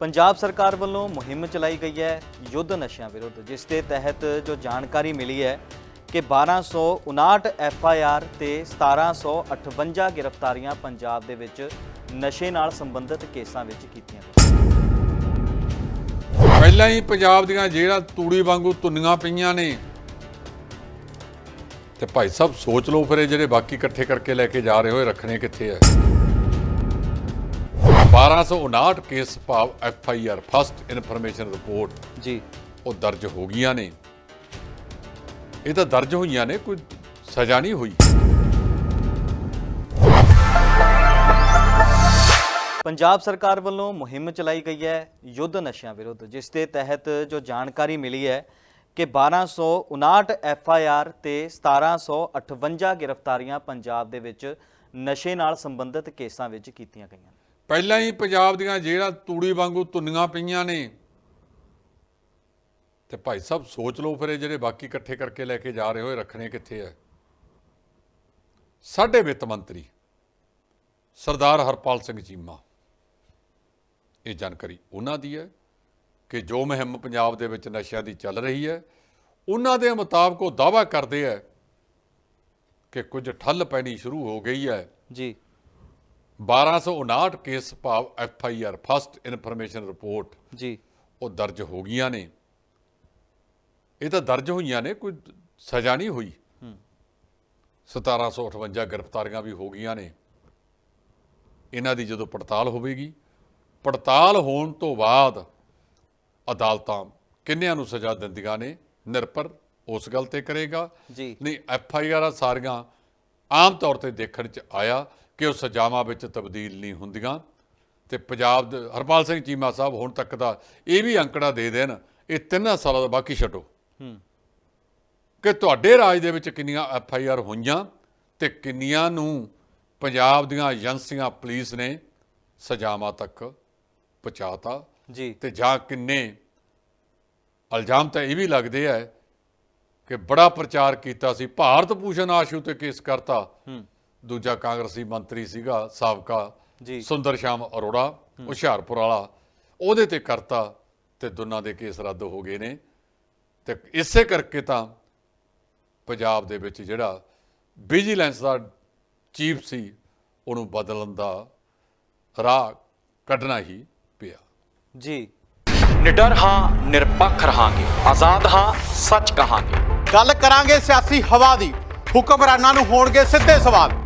ਪੰਜਾਬ ਸਰਕਾਰ ਵੱਲੋਂ ਮੁਹਿੰਮ ਚਲਾਈ ਗਈ ਹੈ ਯੁੱਧ ਨਸ਼ਿਆਂ ਵਿਰੁੱਧ, ਜਿਸ ਦੇ ਤਹਿਤ ਜੋ ਜਾਣਕਾਰੀ ਮਿਲੀ ਹੈ ਕਿ 1259 ਐਫ ਆਈ ਆਰ ਤੇ 1758 ਗ੍ਰਿਫਤਾਰੀਆਂ ਪੰਜਾਬ ਦੇ ਵਿੱਚ ਨਸ਼ੇ ਨਾਲ ਸੰਬੰਧਿਤ ਕੇਸਾਂ ਵਿੱਚ ਕੀਤੀਆਂ ਗਈਆਂ। ਪਹਿਲਾਂ ਹੀ ਪੰਜਾਬ ਦੀਆਂ ਜਿਹੜਾ ਤੂੜੀ ਵਾਂਗੂ ਤੁੰਨੀਆਂ ਪਈਆਂ ਨੇ। ਤੇ ਭਾਈ ਸਾਹਿਬ ਸੋਚ ਲਓ ਫਿਰ ਜਿਹੜੇ ਬਾਕੀ ਇਕੱਠੇ ਕਰਕੇ ਲੈ ਕੇ ਜਾ ਰਹੇ ਹੋਏ ਰੱਖਣੇ ਕਿੱਥੇ ਆ? 1259 ਕੇਸ ਭਾਵ F I R first information report ਜੀ। ਉਹ ਦਰਜ ਹੋ ਗਈਆਂ ਨੇ। ਇਹ ਤਾਂ ਦਰਜ ਹੋਈਆਂ ਨੇ ਕੋਈ ਸਜ਼ਾ ਨਹੀਂ ਹੋਈ। ਪੰਜਾਬ ਸਰਕਾਰ ਵੱਲੋਂ ਮੁਹਿੰਮ ਚਲਾਈ ਗਈ ਹੈ ਯੁੱਧ ਨਸ਼ਿਆਂ ਵਿਰੁੱਧ ਜਿਸ ਦੇ ਤਹਿਤ ਜੋ ਜਾਣਕਾਰੀ ਮਿਲੀ ਹੈ ਕਿ 1259 ਐਫ ਆਈ ਆਰ ਤੇ 1758 ਗ੍ਰਿਫਤਾਰੀਆਂ ਪੰਜਾਬ ਦੇ ਵਿੱਚ ਨਸ਼ੇ ਨਾਲ ਸੰਬੰਧਿਤ ਕੇਸਾਂ ਵਿੱਚ ਕੀਤੀਆਂ ਗਈਆਂ ਪਹਿਲਾਂ ਹੀ ਪੰਜਾਬ ਦੀਆਂ ਜਿਹੜਾ ਤੂੜੀ ਵਾਂਗੂ ਤੁੰਨੀਆਂ ਪਈਆਂ ਨੇ। ਤੇ ਭਾਈ ਸਾਹਿਬ ਸੋਚ ਲਓ ਫਿਰ ਇਹ ਜਿਹੜੇ ਬਾਕੀ ਇਕੱਠੇ ਕਰਕੇ ਲੈ ਕੇ ਜਾ ਰਹੇ ਹੋਏ ਰੱਖਣੇ ਕਿੱਥੇ ਆ? ਸਾਡੇ ਵਿੱਤ ਮੰਤਰੀ ਸਰਦਾਰ ਹਰਪਾਲ ਸਿੰਘ ਚੀਮਾ, ਇਹ ਜਾਣਕਾਰੀ ਉਹਨਾਂ ਦੀ ਹੈ ਕਿ ਜੋ ਮੁਹਿੰਮ ਪੰਜਾਬ ਦੇ ਵਿੱਚ ਨਸ਼ਿਆਂ ਦੀ ਚੱਲ ਰਹੀ ਹੈ, ਉਹਨਾਂ ਦੇ ਮੁਤਾਬਕ ਉਹ ਦਾਅਵਾ ਕਰਦੇ ਹੈ ਕਿ ਕੁਝ ਠੱਲ ਪੈਣੀ ਸ਼ੁਰੂ ਹੋ ਗਈ ਹੈ। ਜੀ। 1259 ਕੇਸ ਭਾਵ F I R first information report ਜੀ। ਉਹ ਦਰਜ ਹੋ ਗਈਆਂ ਨੇ। ਇਹ ਤਾਂ ਦਰਜ ਹੋਈਆਂ ਨੇ ਕੋਈ ਸਜ਼ਾ ਨਹੀਂ ਹੋਈ। 1758 ਗ੍ਰਿਫਤਾਰੀਆਂ ਵੀ ਹੋ ਗਈਆਂ ਨੇ। ਇਹਨਾਂ ਦੀ ਜਦੋਂ ਪੜਤਾਲ ਹੋਵੇਗੀ ਪੜਤਾਲ ਹੋਣ ਤੋਂ ਬਾਅਦ ਅਦਾਲਤਾਂ ਕਿੰਨਿਆਂ ਨੂੰ ਸਜ਼ਾ ਦਿੰਦੀਆਂ ਨੇ ਨਿਰਭਰ ਉਸ ਗੱਲ ਤੇ ਕਰੇਗਾ। ਜੀ। ਨਹੀਂ ਐਫ ਆਈ ਆਰ ਸਾਰੀਆਂ ਆਮ ਤੌਰ ਤੇ ਦੇਖਣ ਚ ਆਇਆ ਕਿ ਉਹ ਸਜ਼ਾਵਾਂ ਵਿੱਚ ਤਬਦੀਲ ਨਹੀਂ ਹੁੰਦੀਆਂ। ਤੇ ਪੰਜਾਬ ਦੇ ਹਰਪਾਲ ਸਿੰਘ ਚੀਮਾ ਸਾਹਿਬ ਹੁਣ ਤੱਕ ਦਾ ਇਹ ਵੀ ਅੰਕੜਾ ਦੇ ਦੇਣ ਇਹ ਤਿੰਨਾਂ ਸਾਲਾਂ ਦਾ ਬਾਕੀ ਛੱਡੋ। ਹੂੰ। ਕਿ ਤੁਹਾਡੇ ਰਾਜ ਦੇ ਵਿੱਚ ਕਿੰਨੀਆਂ ਐਫ ਆਈ ਆਰ ਹੋਈਆਂ ਤੇ ਕਿੰਨੀਆਂ ਨੂੰ ਪੰਜਾਬ ਦੀਆਂ ਏਜੰਸੀਆਂ ਪੁਲਿਸ ਨੇ ਸਜ਼ਾਵਾਂ ਤੱਕ ਪਹੁੰਚਾਤਾ। ਜੀ। ਤੇ ਜਾਂ ਕਿੰਨੇ? ਇਲਜ਼ਾਮ ਤਾਂ ਇਹ ਵੀ ਲੱਗਦੇ ਆ ਕਿ ਬੜਾ ਪ੍ਰਚਾਰ ਕੀਤਾ ਸੀ। ਭਾਰਤ ਭੂਸ਼ਣ ਆਸ਼ੂ ਤੇ ਕੇਸ ਕਰਤਾ। ਹੂੰ। ਦੂਜਾ ਕਾਂਗਰਸੀ ਮੰਤਰੀ ਸੀਗਾ ਸਾਬਕਾ ਜੀ। ਸੁੰਦਰ ਸ਼ਾਮ ਅਰੋੜਾ ਹੁਸ਼ਿਆਰਪੁਰ ਵਾਲਾ। ਉਹਦੇ ਤੇ ਕਰਤਾ ਤੇ ਦੋਨਾਂ ਦੇ ਕੇਸ ਰੱਦ ਹੋ ਗਏ ਨੇ। ਤੇ ਇਸੇ ਕਰਕੇ ਤਾਂ ਪੰਜਾਬ ਦੇ ਵਿੱਚ ਜਿਹੜਾ ਵਿਜੀਲੈਂਸ ਦਾ ਚੀਫ ਸੀ ਉਹਨੂੰ ਬਦਲਣ ਦਾ ਰਾਹ ਕੱਢਣਾ ਹੀ ਪਿਆ। ਜੀ। ਨਿਡਰ ਹਾਂ ਨਿਰਪੱਖ ਰਹਾਂਗੇ। ਆਜ਼ਾਦ ਹਾਂ ਸੱਚ ਕਹਾਂਗੇ। ਗੱਲ ਕਰਾਂਗੇ ਸਿਆਸੀ ਹਵਾ ਦੀ। ਹੁਕਮਰਾਨਾਂ ਨੂੰ ਹੋਣਗੇ ਸਿੱਧੇ ਸਵਾਲ।